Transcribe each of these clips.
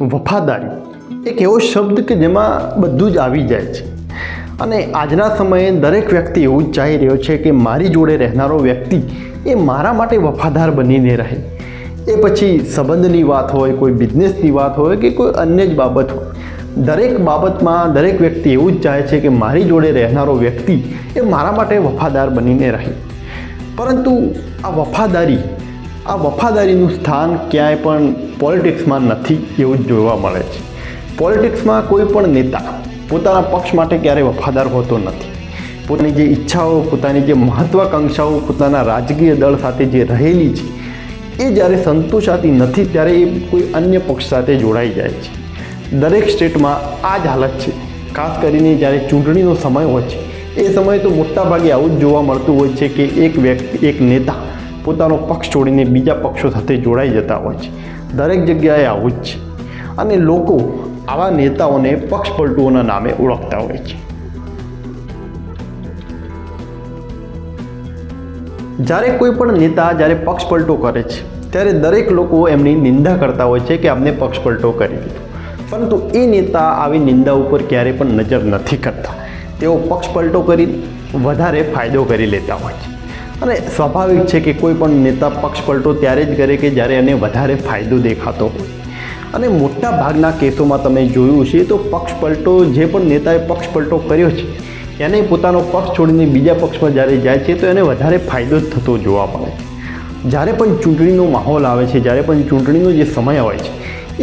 વફાદારી. એક એવો શબ્દ કે જેમાં બધું જ આવી જાય છે. અને આજના સમયે દરેક વ્યક્તિ એવું જ ચાહી રહ્યો છે કે મારી જોડે રહેનારો વ્યક્તિ એ મારા માટે વફાદાર બનીને રહે. એ પછી સંબંધની વાત હોય, કોઈ બિઝનેસની વાત હોય કે કોઈ અન્ય જ બાબત હોય. દરેક બાબતમાં દરેક વ્યક્તિ એવું જ ચાહે છે કે મારી જોડે રહેનારો વ્યક્તિ એ મારા માટે વફાદાર બનીને રહે. પરંતુ આ વફાદારી આ વફાદારીનું સ્થાન ક્યાંય પણ પોલિટિક્સમાં નથી એવું જ જોવા મળે છે. પોલિટિક્સમાં કોઈ પણ નેતા પોતાના પક્ષ માટે ક્યારેય વફાદાર હોતો નથી. પોતાની જે ઈચ્છાઓ, પોતાની જે મહત્વાકાંક્ષાઓ, પોતાના રાજકીય દળ સાથે જે રહેલી છે, એ જ્યારે સંતોષાતી નથી ત્યારે એ કોઈ અન્ય પક્ષ સાથે જોડાઈ જાય છે. દરેક સ્ટેટમાં આ જ હાલત છે. ખાસ કરીને જ્યારે ચૂંટણીનો સમય હોય છે, એ સમયે તો મોટાભાગે આવું જ જોવા મળતું હોય છે કે એક વ્યક્તિ, એક નેતા પોતાનો પક્ષ છોડીને બીજા પક્ષો સાથે જોડાઈ જતા હોય છે. દરેક જગ્યાએ આવું જ છે. અને લોકો આવા નેતાઓને પક્ષપલટુઓના નામે ઓળખતા હોય છે. જ્યારે કોઈ પણ નેતા જ્યારે પક્ષપલટો કરે છે, ત્યારે દરેક લોકો એમની નિંદા કરતા હોય છે કે અમને પક્ષપલટો કરી દીધો. પરંતુ એ નેતા આવી નિંદા ઉપર ક્યારે પણ નજર નથી કરતા. તેઓ પક્ષપલટો કરી વધારે ફાયદો કરી લેતા હોય છે. અને સ્વાભાવિક છે કે કોઈ પણ નેતા પક્ષ પલટો ત્યારે જ કરે કે જ્યારે એને વધારે ફાયદો દેખાતો. હોય અને મોટા ભાગના કેસોમાં તમે જોયું છે તો પક્ષ પલટો જે પણ નેતાએ પક્ષ પલટો કર્યો છે, એને પોતાનો પક્ષ છોડીને બીજા પક્ષમાં જ્યારે જાય છે તો એને વધારે ફાયદો જ થતો જોવા મળે. જ્યારે પણ ચૂંટણીનો માહોલ આવે છે, જ્યારે પણ ચૂંટણીનો જે સમય હોય છે,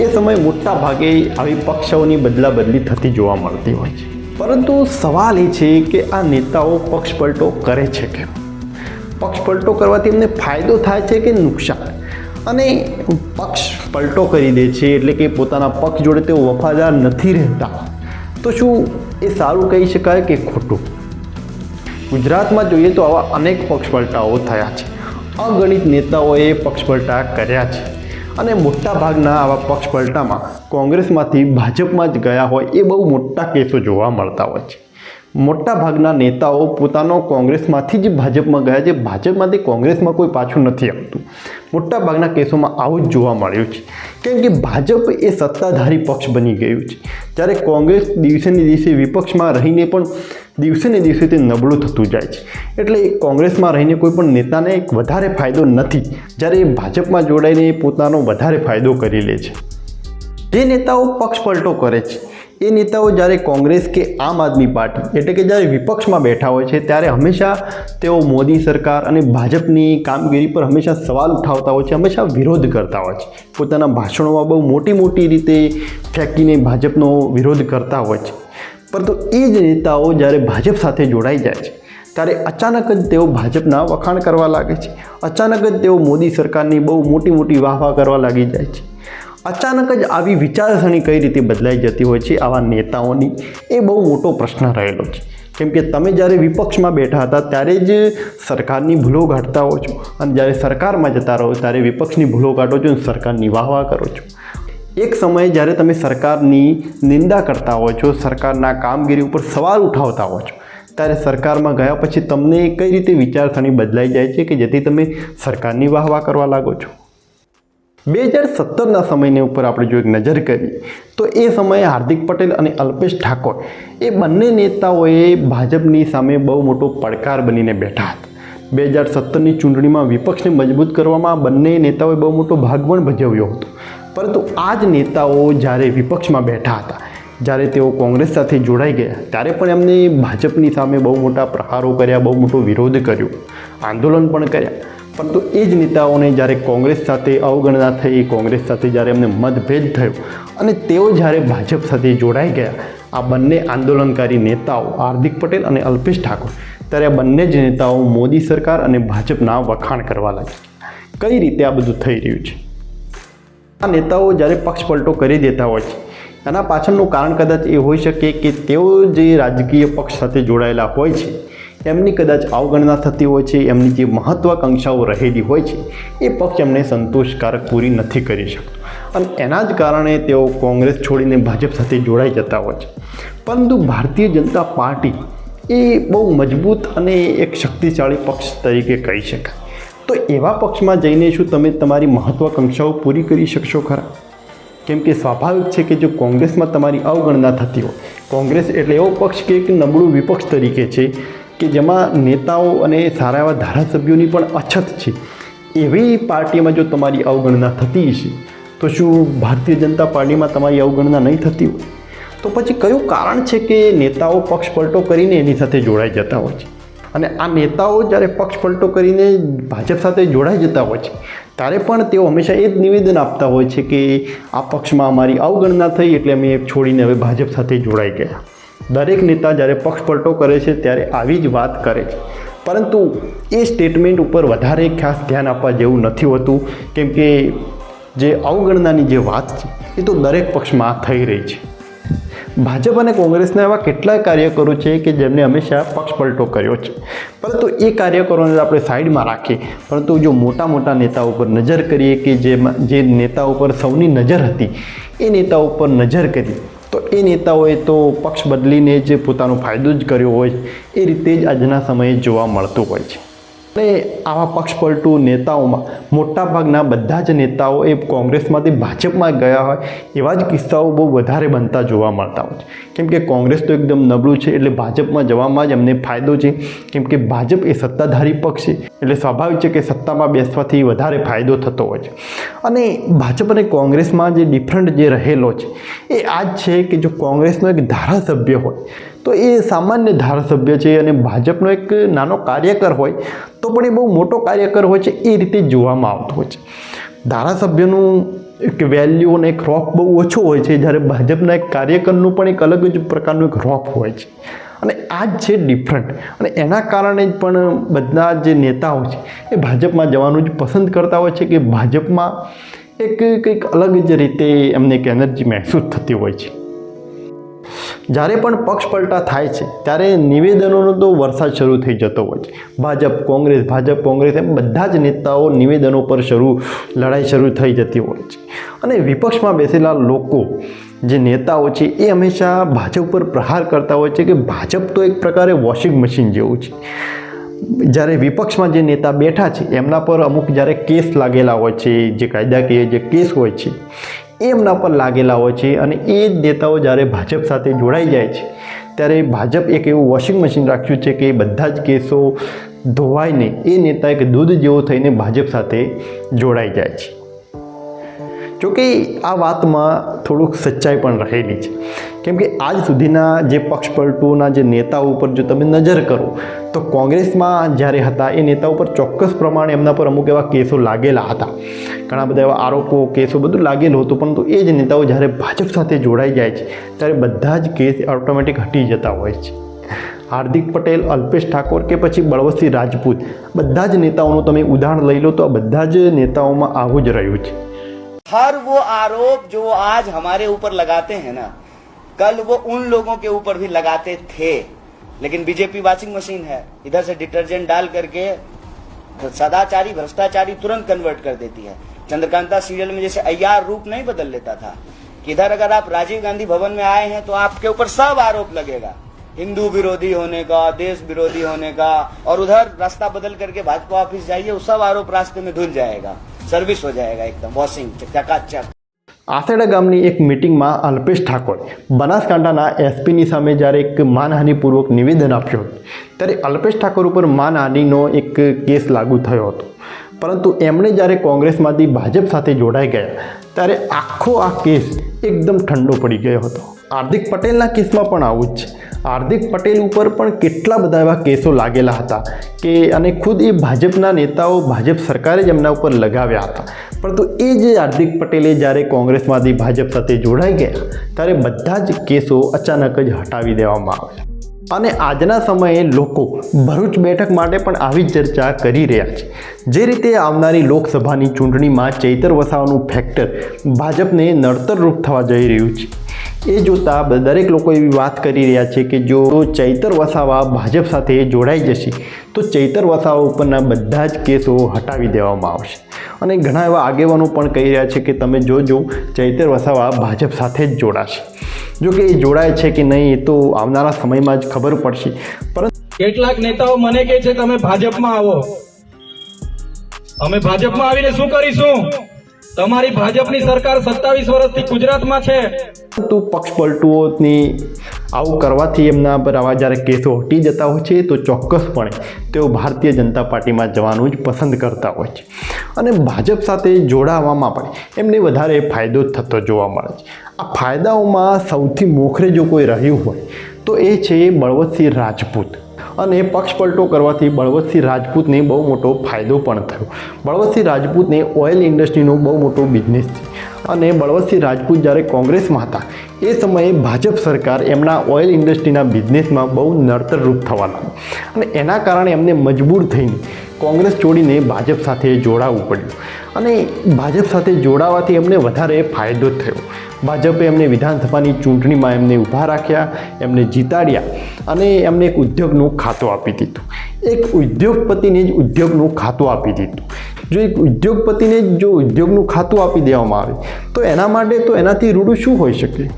એ સમય મોટા ભાગે આવી પક્ષોની બદલા બદલી થતી જોવા મળતી હોય છે. પરંતુ સવાલ એ છે કે આ નેતાઓ પક્ષ પલટો કરે છે કેમ? પક્ષ પલટો કરવાથી એમને ફાયદો થાય છે કે નુકસાન અને પક્ષ પલટો કરી દે છે એટલે કે પોતાના પક્ષ જોડે તેઓ વફાદાર નથી રહેતા. તો શું એ સારું કહી શકાય કે ખોટું? ગુજરાતમાં જોઈએ તો આવા અનેક પક્ષ પલટાઓ થયા છે. અગણિત નેતાઓએ પક્ષ પલટા કર્યા છે. અને મોટાભાગના આવા પક્ષ પલટામાં કોંગ્રેસમાંથી ભાજપમાં જ ગયા હોય એ બહુ મોટા કેસો જોવા મળતા હોય છે. મોટા ભાગના નેતાઓ પોતાનો કોંગ્રેસમાંથી જ ભાજપમાં ગયા છે. ભાજપમાંથી કોંગ્રેસમાં કોઈ પાછું નથી આવતું. મોટા ભાગના કેસોમાં આવું જ જોવા મળ્યું છે. કેમ કે ભાજપ એ સત્તાધારી પક્ષ બની ગયું છે. જ્યારે કોંગ્રેસ દિવસે ને દિવસે વિપક્ષમાં રહીને પણ દિવસે ને દિવસે તે નબળું થતું જાય છે. એટલે કોંગ્રેસમાં રહીને કોઈ પણ નેતાને એક વધારે ફાયદો નથી. જ્યારે એ ભાજપમાં જોડાઈને પોતાનો વધારે ફાયદો કરી લે છે. જે નેતાઓ પક્ષ પલટો કરે છે એ નેતાઓ જ્યારે કોંગ્રેસ કે આમ આદમી પાર્ટી એટલે કે જ્યારે વિપક્ષમાં બેઠા હોય છે, ત્યારે હંમેશા તેઓ મોદી સરકાર અને ભાજપની કામગીરી પર હંમેશા સવાલ ઉઠાવતા હોય છે, હંમેશા વિરોધ કરતા હોય છે. પોતાના ભાષણોમાં બહુ મોટી મોટી રીતે ફેંકીને ભાજપનો વિરોધ કરતા હોય છે. પરંતુ એ જ નેતાઓ જ્યારે ભાજપ સાથે જોડાઈ જાય છે, ત્યારે અચાનક જ તેઓ ભાજપના વખાણ કરવા લાગે છે. અચાનક જ તેઓ મોદી સરકારની બહુ મોટી મોટી વાહ વાહ કરવા લાગી જાય છે. અચાનક જ આવી વિચારસરણી કઈ રીતે બદલાઈ જતી હોય છે આવા નેતાઓની? એ બહુ મોટો પ્રશ્ન રહેલો છે. કેમ કે તમે જ્યારે વિપક્ષમાં બેઠા હતા ત્યારે જ સરકારની ભૂલો કાઢતા હો છો અને જ્યારે સરકારમાં જતા રહો ત્યારે વિપક્ષની ભૂલો કાઢો છો અને સરકારની વાહ વાહ કરો છો. એક સમયે જ્યારે તમે સરકારની નિંદા કરતા હો છો, સરકારના કામગીરી ઉપર સવાલ ઉઠાવતા હો છો, ત્યારે સરકારમાં ગયા પછી તમને કઈ રીતે વિચારસરણી બદલાઈ જાય છે કે જેથી તમે સરકારની વાહ વાહ કરવા લાગો છો? બે હજાર સત્તરના સમયને ઉપર આપણે જો એક નજર કરીએ તો એ સમયે હાર્દિક પટેલ અને અલ્પેશ ઠાકોર, એ બંને નેતાઓએ ભાજપની સામે બહુ મોટો પડકાર બનીને બેઠા હતા. બે હજાર સત્તરની ચૂંટણીમાં વિપક્ષને મજબૂત કરવામાં બંને નેતાઓએ બહુ મોટો ભાગ પણ ભજવ્યો હતો. પરંતુ આ જ નેતાઓ જ્યારે વિપક્ષમાં બેઠા હતા, જ્યારે તેઓ કોંગ્રેસ સાથે જોડાઈ ગયા, ત્યારે પણ એમને ભાજપની સામે બહુ મોટા પ્રહારો કર્યા, બહુ મોટો વિરોધ કર્યો, આંદોલન પણ કર્યા. પરંતુ એ જ નેતાઓને જ્યારે કોંગ્રેસ સાથે અવગણના થઈ, કોંગ્રેસ સાથે જ્યારે એમને મતભેદ થયો અને તેઓ જ્યારે ભાજપ સાથે જોડાઈ ગયા, આ બંને આંદોલનકારી નેતાઓ હાર્દિક પટેલ અને અલ્પેશ ઠાકોર, ત્યારે આ બંને જ નેતાઓ મોદી સરકાર અને ભાજપના વખાણ કરવા લાગ્યા. કઈ રીતે આ બધું થઈ રહ્યું છે? આ નેતાઓ જ્યારે પક્ષ પલટો કરી દેતા હોય છે, એના પાછળનું કારણ કદાચ એ હોઈ શકે કે તેઓ જે રાજકીય પક્ષ સાથે જોડાયેલા હોય છે એમની કદાચ અવગણના થતી હોય છે, એમની જે મહત્વાકાંક્ષાઓ રહેલી હોય છે, એ પક્ષ એમને સંતોષકારક પૂરી નથી કરી શકતો. અને એના જ કારણે તેઓ કોંગ્રેસ છોડીને ભાજપ સાથે જોડાઈ જતા હોય છે. પરંતુ ભારતીય જનતા પાર્ટી એ બહુ મજબૂત અને એક શક્તિશાળી પક્ષ તરીકે કહી શકાય. તો એવા પક્ષમાં જઈને શું તમે તમારી મહત્વાકાંક્ષાઓ પૂરી કરી શકશો ખરા? કેમ કે સ્વાભાવિક છે કે જો કોંગ્રેસમાં તમારી અવગણના થતી હોય, કોંગ્રેસ એટલે એવો પક્ષ કે એક નબળું વિપક્ષ તરીકે છે કે જેમાં નેતાઓ અને સારા એવા ધારાસભ્યોની પણ અછત છે. એવી પાર્ટીમાં જો તમારી અવગણના થતી હશે, તો શું ભારતીય જનતા પાર્ટીમાં તમારી અવગણના નહીં થતી હોય? તો પછી કયું કારણ છે કે નેતાઓ પક્ષ પલટો કરીને એની સાથે જોડાઈ જતા હોય છે? અને આ નેતાઓ જ્યારે પક્ષ પલટો કરીને ભાજપ સાથે જોડાઈ જતા હોય છે, ત્યારે પણ તેઓ હંમેશા એ જ નિવેદન આપતા હોય છે કે આ પક્ષમાં અમારી અવગણના થઈ એટલે અમે છોડીને હવે ભાજપ સાથે જોડાઈ ગયા. દરેક નેતા જ્યારે પક્ષપલટો કરે છે ત્યારે આવી જ વાત કરે છે. પરંતુ એ સ્ટેટમેન્ટ ઉપર વધારે ખાસ ધ્યાન આપવા જેવું નથી હોતું, કેમ કે જે અવગણનાની જે વાત છે, એ તો દરેક પક્ષમાં થઈ રહી છે. ભાજપ અને કોંગ્રેસના એવા કેટલાય કાર્યકરો છે કે જેમને હંમેશા પક્ષપલટો કર્યો છે. પરંતુ એ કાર્યકરોને આપણે સાઈડમાં રાખીએ. પરંતુ જો મોટા મોટા નેતાઓ ઉપર નજર કરીએ કે જેમાં જે નેતા ઉપર સૌની નજર હતી, એ નેતા ઉપર નજર કરી તો એ નેતાઓએ તો પક્ષ બદલીને જ પોતાનો ફાયદો જ કર્યો હોય, એ રીતે જ આજના સમયે જોવા મળતું હોય છે. અને આવા પક્ષપલટુ નેતાઓમાં મોટાભાગના બધા જ નેતાઓ એ કોંગ્રેસમાંથી ભાજપમાં ગયા હોય, એવા જ કિસ્સાઓ બહુ વધારે બનતા જોવા મળતા હોય છે. કેમ કે કોંગ્રેસ તો એકદમ નબળું છે, એટલે ભાજપમાં જવામાં જ એમને ફાયદો છે. કેમ કે ભાજપ એ સત્તાધારી પક્ષ છે. એટલે સ્વાભાવિક છે કે સત્તામાં બેસવાથી વધારે ફાયદો થતો હોય છે. અને ભાજપ અને કોંગ્રેસમાં જે ડિફરન્ટ જે રહેલો છે, એ આ જ છે કે જો કોંગ્રેસનો એક ધારાસભ્ય હોય, તો એ સામાન્ય ધારાસભ્ય છે અને ભાજપનો એક નાનો કાર્યકર હોય, તો પણ એ બહુ મોટો કાર્યકર હોય છે, એ રીતે જોવામાં આવતો હોય છે. ધારાસભ્યનું એક વેલ્યુ અને એક રોફ બહુ ઓછો હોય છે, જ્યારે ભાજપના એક કાર્યકરનું પણ એક અલગ જ પ્રકારનું એક રોફ હોય છે. અને આ જ છે ડિફરન્ટ અને એના કારણે જ પણ બધા જે નેતાઓ છે, એ ભાજપમાં જવાનું જ પસંદ કરતા હોય છે કે ભાજપમાં એક કંઈક અલગ જ રીતે એમને એક એનર્જી મહેસૂસ થતી હોય છે. જ્યારે પણ પક્ષ પલટા થાય છે, ત્યારે નિવેદનોનો તો વરસાદ શરૂ થઈ જતો હોય છે. ભાજપ, કોંગ્રેસ ભાજપ, કોંગ્રેસ એમ બધા જ નેતાઓ નિવેદનો પર શરૂ, લડાઈ શરૂ થઈ જતી હોય છે. અને વિપક્ષમાં બેસેલા લોકો જે નેતાઓ છે એ હંમેશા ભાજપ પર પ્રહાર કરતા હોય છે કે ભાજપ તો એક પ્રકારે વોશિંગ મશીન જેવું છે. જ્યારે વિપક્ષમાં જે નેતા બેઠા છે, એમના પર અમુક જ્યારે કેસ લાગેલા હોય છે, જે કાયદાકીય જે કેસ હોય છે એમના પર લાગેલા હોય છે અને એ જ નેતાઓ જ્યારે ભાજપ સાથે જોડાઈ જાય છે, ત્યારે ભાજપ એક એવું વોશિંગ મશીન રાખ્યું છે કે બધા જ કેસો ધોવાઈને એ નેતા એક દૂધ જેવો થઈને ભાજપ સાથે જોડાઈ જાય છે. જોકે આ વાતમાં થોડુંક સચ્ચાઈ પણ રહેલી છે. કેમ કે આજ સુધીના જે પક્ષપલટુના જે નેતાઓ ઉપર જો તમે નજર કરો, તો કોંગ્રેસમાં જ્યારે હતા, એ નેતા ઉપર ચોક્કસ પ્રમાણે એમના પર અમુક એવા કેસો લાગેલા હતા. ઘણા બધા એવા આરોપો, કેસો બધું લાગેલું હતું, પરંતુ એ જ નેતાઓ જ્યારે ભાજપ સાથે જોડાઈ જાય છે, ત્યારે બધા જ કેસ ઓટોમેટિક હટી જતા હોય છે. હાર્દિક પટેલ, અલ્પેશ ઠાકોર કે પછી બળવતસિંહ રાજપૂત, બધા જ નેતાઓનું તમે ઉદાહરણ લઈ લો તો આ બધા જ નેતાઓમાં આવું જ રહ્યું છે. हर वो आरोप जो आज हमारे ऊपर लगाते हैं ना, कल वो उन लोगों के ऊपर भी लगाते थे। लेकिन बीजेपी वॉशिंग मशीन है, इधर से डिटर्जेंट डाल करके सदाचारी, भ्रष्टाचारी तुरंत कन्वर्ट कर देती है। चंद्रकांता सीरियल में जैसे अयार रूप नहीं बदल लेता था कि इधर अगर आप राजीव गांधी भवन में आए हैं तो आपके ऊपर सब आरोप लगेगा। हिंदू विरोधी होने का देश विरोधी होने का और उधर रास्ता बदल करके भाजपा ऑफिस जाइए वो सब आरोप रास्ते में धुल जाएगा सर्विस हो जाएगा एकदम वॉशिंग चकाचक આસેડા ગામની એક મિટિંગમાં અલ્પેશ ઠાકોર બનાસકાંઠાના એસપીની સામે જ્યારે એક માનહાનિપૂર્વક નિવેદન આપ્યું હતું ત્યારે અલ્પેશ ઠાકોર ઉપર માનહાનિનો એક કેસ લાગુ થયો હતો પરંતુ એમણે જ્યારે કોંગ્રેસમાંથી ભાજપ સાથે જોડાઈ ગયા ત્યારે આખો આ કેસ એકદમ ઠંડો પડી ગયો હતો હાર્દિક પટેલના કેસમાં પણ આવું જ છે હાર્દિક પટેલ ઉપર પણ કેટલા બધા એવા કેસો લાગેલા હતા કે અને ખુદ એ ભાજપના નેતાઓ ભાજપ સરકારે જ એમના ઉપર લગાવ્યા હતા. પરંતુ એ જે હાર્દિક પટેલે જ્યારે કોંગ્રેસમાંથી ભાજપ સાથે જોડાઈ ગયા, ત્યારે બધા જ કેસો અચાનક જ હટાવી દેવામાં આવ્યા. અને આજના સમયે લોકો ભરૂચ બેઠક માટે પણ આવી ચર્ચા કરી રહ્યા છે. જે રીતે આવનારી લોકસભાની ચૂંટણીમાં ચૈતર વસાવાનું ફેક્ટર ભાજપને નડતરરૂપ થવા જઈ રહ્યું છે. એ જોતાં દરેક લોકો એવી વાત કરી રહ્યા છે કે જો ચૈતર વસાવા ભાજપ સાથે જોડાઈ જશે, તો ચૈતર વસાવા ઉપરના બધા જ કેસો હટાવી દેવામાં આવશે. અને ઘણા એવા આગેવાનો પણ કહી રહ્યા છે કે તમે જોજો, ચૈતર વસાવા ભાજપ સાથે જ જોડાશે. જો કે એ જોડાય છે કે નહીં એ તો આવનારા સમયમાં જ ખબર પડશે. પરંતુ કેટલાક નેતાઓ મને કહે છે, તમે ભાજપમાં આવો. અમે ભાજપમાં આવીને શું કરીશું? તમારી ભાજપની સરકાર સત્તાવીસ વર્ષથી ગુજરાતમાં છે. તો પક્ષ પલટુઓની આવું કરવાથી એમના પર આવા જ્યારે કેસો હટી જતા હોય છે, તો ચોક્કસપણે તેઓ ભારતીય જનતા પાર્ટીમાં જવાનું જ પસંદ કરતા હોય છે. અને ભાજપ સાથે જોડાવામાં પણ એમને વધારે ફાયદો થતો જોવા મળે છે. આ ફાયદાઓમાં સૌથી મોખરે જો કોઈ રહ્યું હોય, તો એ છે બળવતસિંહ રાજપૂત. અને પક્ષપલટો કરવાથી બળવતસિંહ રાજપૂતને બહુ મોટો ફાયદો પણ થયો. બળવતસિંહ રાજપૂતને ઓઇલ ઇન્ડસ્ટ્રીનો બહુ મોટો બિઝનેસ છે. અને બળવતસિંહ રાજપૂત જ્યારે કોંગ્રેસમાં હતા, એ સમયે ભાજપ સરકાર એમના ઓઇલ ઇન્ડસ્ટ્રીના બિઝનેસમાં બહુ નડતરરૂપ થવા લાગ્યું અને એના કારણે એમને મજબૂર થઈને કોંગ્રેસ છોડીને ભાજપ સાથે જોડાવવું પડ્યું. અને ભાજપ સાથે જોડાવાથી એમને વધારે ફાયદો થયો. ભાજપે એમને વિધાનસભાની ચૂંટણીમાં એમને ઊભા રાખ્યા, એમને જીતાડ્યા અને એમને એક ઉદ્યોગનું ખાતું આપી દીધું. એક ઉદ્યોગપતિને જ ઉદ્યોગનું ખાતું આપી દીધું. જો એક ઉદ્યોગપતિને જ જો ઉદ્યોગનું ખાતું આપી દેવામાં આવે, તો એના માટે તો એનાથી રૂડું શું હોઈ શકે?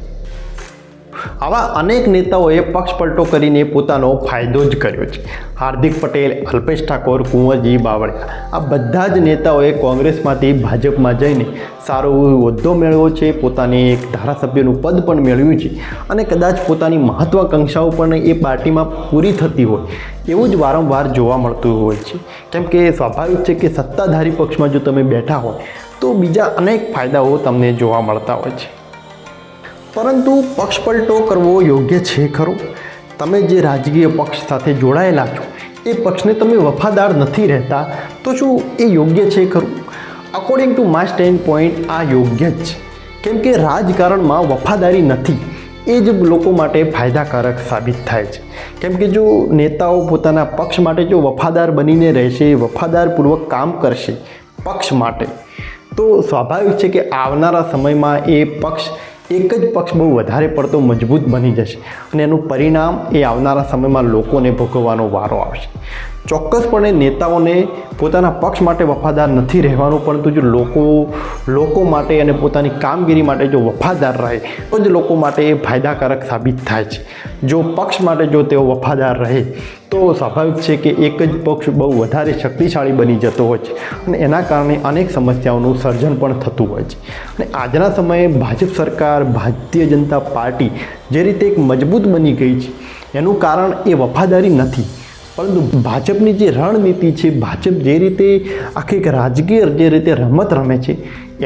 આવા અનેક નેતાઓએ પક્ષપલટો કરીને પોતાનો ફાયદો જ કર્યો છે. હાર્દિક પટેલ, અલ્પેશ ઠાકોર, કુંવરજી બાવળિયા, આ બધા જ નેતાઓએ કોંગ્રેસમાંથી ભાજપમાં જઈને સારો હોદ્દો મેળવ્યો છે, પોતાને એક ધારાસભ્યનું પદ પણ મેળવ્યું છે અને કદાચ પોતાની મહત્વાકાંક્ષાઓ પણ એ પાર્ટીમાં પૂરી થતી હોય એવું જ વારંવાર જોવા મળતું હોય છે. કેમ કે સ્વાભાવિક છે કે સત્તાધારી પક્ષમાં જો તમે બેઠા હોય તો બીજા અનેક ફાયદાઓ તમને જોવા મળતા હોય છે. પરંતુ પક્ષ પલટો કરવો યોગ્ય છે ખરો? તમે જે રાજકીય પક્ષ સાથે જોડાયેલા છો, એ પક્ષને તમે વફાદાર નથી રહેતા, તો શું એ યોગ્ય છે ખરું? According to my stand point આ યોગ્ય જ છે. કેમ કે રાજકારણમાં વફાદારી નથી, એ જ લોકો માટે ફાયદાકારક સાબિત થાય છે. કેમ કે જો નેતાઓ પોતાના પક્ષ માટે જો વફાદાર બનીને રહેશે, વફાદારપૂર્વક કામ કરશે પક્ષ માટે, તો સ્વાભાવિક છે કે આવનારા સમયમાં એ પક્ષ એક જ પક્ષ બહુ વધારે પડતો મજબૂત બની જશે અને એનું પરિણામ એ આવનારા સમયમાં લોકોને ભોગવવાનો વારો આવશે. ચોક્કસપણે નેતાઓને પોતાના પક્ષ માટે વફાદાર નથી રહેવાનું, પરંતુ જો લોકો લોકો માટે અને પોતાની કામગીરી માટે જો વફાદાર રહે, તો જ લોકો માટે એ ફાયદાકારક સાબિત થાય છે. જો પક્ષ માટે જો તેઓ વફાદાર રહે, તો સ્વાભાવિક છે કે એક જ પક્ષ બહુ વધારે શક્તિશાળી બની જતો હોય છે અને એના કારણે અનેક સમસ્યાઓનું સર્જન પણ થતું હોય છે. અને આજના સમયે ભાજપ સરકાર, ભારતીય જનતા પાર્ટી જે રીતે એક મજબૂત બની ગઈ છે, એનું કારણ એ વફાદારી નથી. પરંતુ ભાજપની જે રણનીતિ છે, ભાજપ જે રીતે આખી એક રાજકીય જે રીતે રમત રમે છે,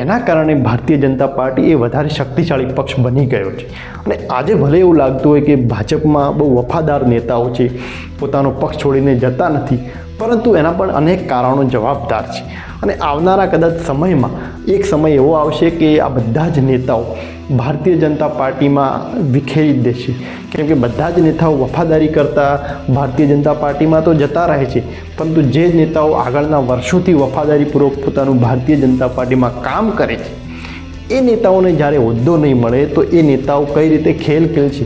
એના કારણે ભારતીય જનતા પાર્ટી એ વધારે શક્તિશાળી પક્ષ બની ગયો છે. અને આજે ભલે એવું લાગતું હોય કે ભાજપમાં બહુ વફાદાર નેતાઓ છે, પોતાનો પક્ષ છોડીને જતા નથી, પરંતુ એના પણ અનેક કારણો જવાબદાર છે. અને આવનારા કદાચ સમયમાં એક સમય એવો આવશે કે આ બધા જ નેતાઓ ભારતીય જનતા પાર્ટીમાં વિખેરી દેશે. કેમ કે બધા જ નેતાઓ વફાદારી કરતા ભારતીય જનતા પાર્ટીમાં તો જતા રહે છે. પરંતુ જે નેતાઓ આગળના વર્ષોથી વફાદારીપૂર્વક પોતાનું ભારતીય જનતા પાર્ટીમાં કામ કરે છે, એ નેતાઓને જ્યારે હોદ્દો નહીં મળે તો એ નેતાઓ કઈ રીતે ખેલ ખેલશે?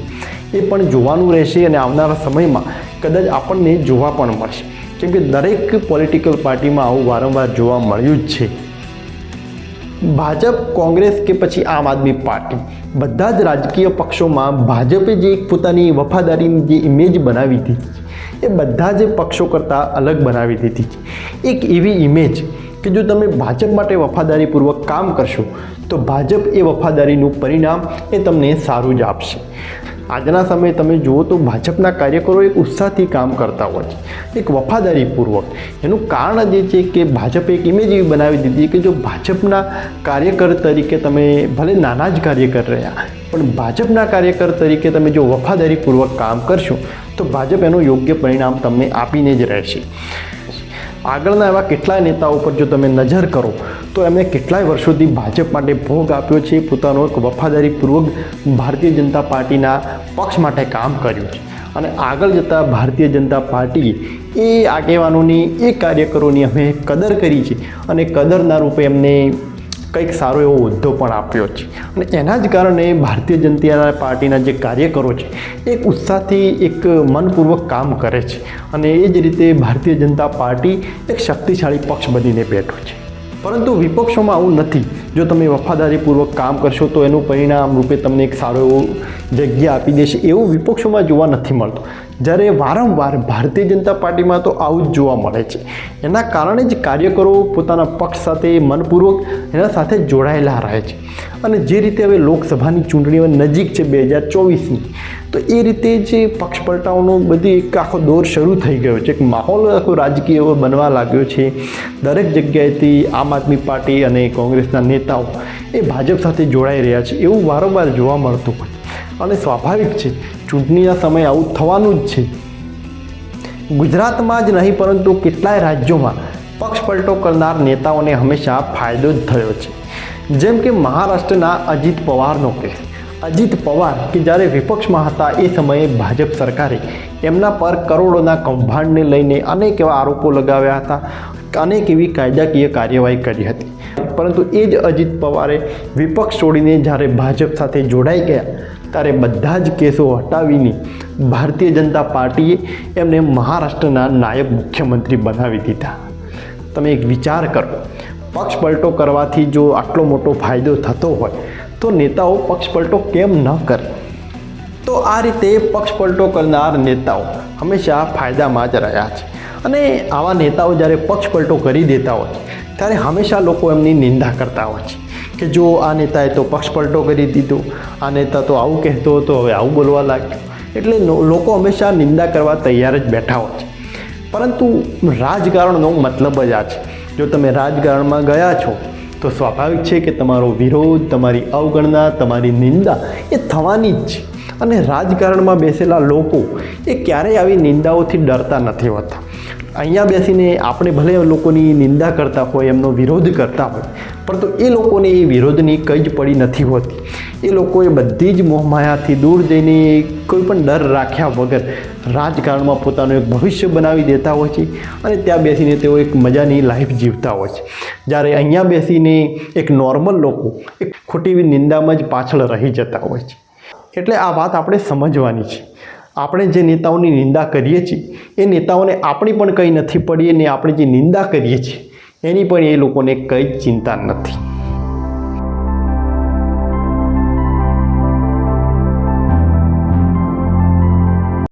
એ પણ જોવાનું રહેશે અને આવનારા સમયમાં કદાચ આપણને જોવા પણ મળશે. કેમ કે દરેક પોલિટિકલ પાર્ટીમાં આવું વારંવાર જોવા મળ્યું જ છે. ભાજપ, કોંગ્રેસ કે પછી આમ આદમી પાર્ટી. બધા જ રાજકીય પક્ષોમાં ભાજપે જે એક પોતાની વફાદારીની જે ઇમેજ બનાવી હતી એ બધા જ પક્ષો કરતાં અલગ બનાવી દીધી એક એવી ઇમેજ કે જો તમે ભાજપ માટે વફાદારીપૂર્વક કામ કરશો, તો ભાજપ એ વફાદારીનું પરિણામ એ તમને સારું જ આપશે. આજના સમયે તમે જુઓ તો ભાજપના કાર્યકરો એક ઉત્સાહથી કામ કરતા હોય છે. એક વફાદારીપૂર્વક. એનું કારણ જે છે કે ભાજપે એક ઇમેજ એવી બનાવી દીધી કે જો ભાજપના કાર્યકર તરીકે તમે ભલે નાના જ કાર્યકર રહ્યા, પણ ભાજપના કાર્યકર તરીકે તમે જો વફાદારીપૂર્વક કામ કરશો, તો ભાજપ એનું યોગ્ય પરિણામ તમને આપીને જ રહેશે. આગળના એવા કેટલાય નેતાઓ પર જો તમે નજર કરો, તો એમણે કેટલાય વર્ષોથી ભાજપ માટે ભોગ આપ્યો છે. પોતાનો એક વફાદારીપૂર્વક ભારતીય જનતા પાર્ટીના પક્ષ માટે કામ કર્યું છે. અને આગળ જતાં ભારતીય જનતા પાર્ટી એ આગેવાનોની, એ કાર્યકરોની અમે કદર કરી છે. અને કદરના રૂપે એમને કંઈક સારો એવો હોદ્દો પણ આપ્યો છે. અને એના જ કારણે ભારતીય જનતા પાર્ટીના જે કાર્યકરો છે એક ઉત્સાહથી એક મનપૂર્વક કામ કરે છે. અને એ જ રીતે ભારતીય જનતા પાર્ટી એક શક્તિશાળી પક્ષ બનીને બેઠો છે. પરંતુ વિપક્ષોમાં આવું નથી. જો તમે વફાદારીપૂર્વક કામ કરશો, તો એનું પરિણામ રૂપે તમને એક સારો એવો જગ્યા આપી દેશે એવું વિપક્ષોમાં જોવા નથી મળતું. જ્યારે વારંવાર ભારતીય જનતા પાર્ટીમાં તો આવું જ જોવા મળે છે. એના કારણે જ કાર્યકરો પોતાના પક્ષ સાથે મનપૂર્વક એના સાથે જોડાયેલા રહે છે. અને જે રીતે હવે લોકસભાની ચૂંટણીઓ નજીક છે બે હજાર ચોવીસની, તો એ રીતે જે પક્ષ પલટાઓનો બધી એક આખો દોર શરૂ થઈ ગયો છે. એક માહોલ આખો રાજકીય એવો બનવા લાગ્યો છે. દરેક જગ્યાએથી આમ આદમી પાર્ટી અને કોંગ્રેસના નેતાઓ એ ભાજપ સાથે જોડાઈ રહ્યા છે. એવું વારંવાર જોવા મળતું હોય. અને સ્વાભાવિક છે ચૂંટણીના સમયે આવું થવાનું જ છે. ગુજરાતમાં જ નહીં, પરંતુ કેટલાય રાજ્યોમાં પક્ષ પલટો કરનાર નેતાઓને હંમેશા ફાયદો જ થયો છે. જેમ કે મહારાષ્ટ્રના અજીત પવારનો કેસ. અજીત પવાર કે જ્યારે વિપક્ષમાં હતા, એ સમયે ભાજપ સરકારે એમના પર કરોડોના કૌભાંડને લઈને અનેક એવા આરોપો લગાવ્યા હતા, અનેક એવી કાયદાકીય કાર્યવાહી કરી હતી. પરંતુ એ જ અજીત પવારે વિપક્ષ છોડીને જ્યારે ભાજપ સાથે જોડાઈ ગયા, ત્યારે બધા જ કેસો હટાવીને ભારતીય જનતા પાર્ટીએ એમને મહારાષ્ટ્રના નાયબ મુખ્યમંત્રી બનાવી દીધા. તમે એક વિચાર કરો, પક્ષ પલટો કરવાથી જો આટલો મોટો ફાયદો થતો હોય, તો નેતાઓ પક્ષ પલટો કેમ ન કરે? તો આ રીતે પક્ષ પલટો કરનાર નેતાઓ હંમેશા ફાયદામાં જ રહ્યા છે. અને આવા નેતાઓ જ્યારે પક્ષ પલટો કરી દેતા હોય, ત્યારે હંમેશા લોકો એમની નિંદા કરતા હોય છે કે જો આ નેતાએ તો પક્ષ પલટો કરી દીધો, આ નેતા તો આવું કહેતો હતો, હવે આવું બોલવા લાગ્યો. એટલે લોકો હંમેશા નિંદા કરવા તૈયાર જ બેઠા હોય છે. પરંતુ રાજકારણનો મતલબ જ આ છે. જો તમે રાજકારણમાં ગયા છો, તો સ્વાભાવિક છે કે તમારો વિરોધ, તમારી અવગણના, તમારી નિંદા એ થવાની જ છે. અને રાજકારણમાં બેસેલા લોકો એ ક્યારેય આવી નિંદાઓથી ડરતા નથી હોતા. અહીંયા બેસીને આપણે ભલે લોકોની નિંદા કરતા હોય, એમનો વિરોધ કરતા હોય, પરંતુ એ લોકોને એ વિરોધની કંઈ જ પડી નથી હોતી. એ લોકોએ બધી જ મોહમાયાથી દૂર જઈને કોઈ પણ ડર રાખ્યા વગર રાજકારણમાં પોતાનું એક ભવિષ્ય બનાવી દેતા હોય છે અને ત્યાં બેસીને તેઓ એક મજાની લાઈફ જીવતા હોય છે. જ્યારે અહીંયા બેસીને એક નોર્મલ લોકો એક ખોટી નિંદામાં જ પાછળ રહી જતા હોય છે. એટલે આ વાત આપણે સમજવાની છે. આપણે જે નેતાઓની નિંદા કરીએ છીએ, એ નેતાઓને આપણી પણ કંઈ નથી પડી અને આપણે જે નિંદા કરીએ છીએ, એની પણ એ લોકોને કંઈ ચિંતા નથી.